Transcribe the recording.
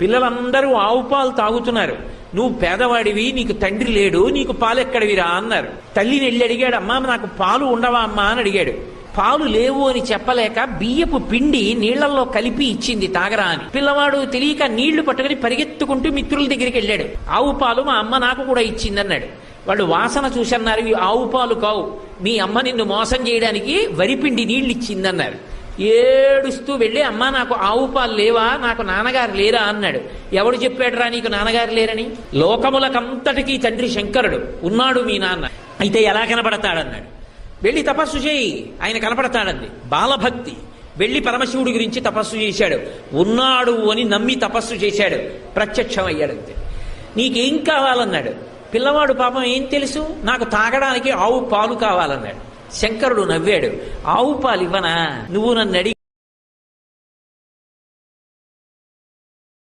పిల్లలందరూ ఆవు పాలు తాగుతున్నారు. నువ్వు పేదవాడివి నీకు తండ్రి లేడు నీకు పాలు ఎక్కడివిరా అన్నారు. తల్లిని వెళ్ళి అడిగాడు అమ్మా నాకు పాలు ఉండవా అమ్మా? అని అడిగాడు. పాలు లేవు అని చెప్పలేక బియ్యపు పిండి నీళ్ళలో కలిపి ఇచ్చింది తాగరా అని. పిల్లవాడు తెలియక నీళ్ళు పట్టుకుని పరిగెత్తుకుంటూ మిత్రుల దగ్గరికి వెళ్ళాడు. ఆవు పాలు మా అమ్మ నాకు కూడా ఇచ్చింది అన్నాడు వాళ్ళు వాసన చూసన్నారు ఇవి ఆవు పాలు కావు. మీ అమ్మ నిన్ను మోసం చేయడానికి వరిపిండి నీళ్ళు ఇచ్చిందన్నారు. ఏడుస్తూ వెళ్ళి అమ్మ నాకు ఆవు పాలు లేవా? నాకు నాన్నగారు లేరా? అన్నాడు. ఎవడు చెప్పాడురా నీకు నాన్నగారు లేరని? లోకములకంతటికీ తండ్రి శంకరుడు. ఉన్నాడు మీ నాన్న. అయితే ఎలా కనపడతాడన్నాడు వెళ్ళి తపస్సు చేయి. ఆయన కనపడతాడంది. బాలభక్తి. వెళ్ళి పరమశివుడి గురించి తపస్సు చేశాడు. ఉన్నాడు అని నమ్మి తపస్సు చేశాడు. ప్రత్యక్షం అయ్యాడంతే నీకేం కావాలన్నాడు? పిల్లవాడు పాపం ఏం తెలుసు? నాకు తాగడానికి ఆవు పాలు కావాలన్నాడు. శంకరుడు నవ్వాడు ఆవు పాలు ఇవ్వనా నువ్వు నన్ను అడిగి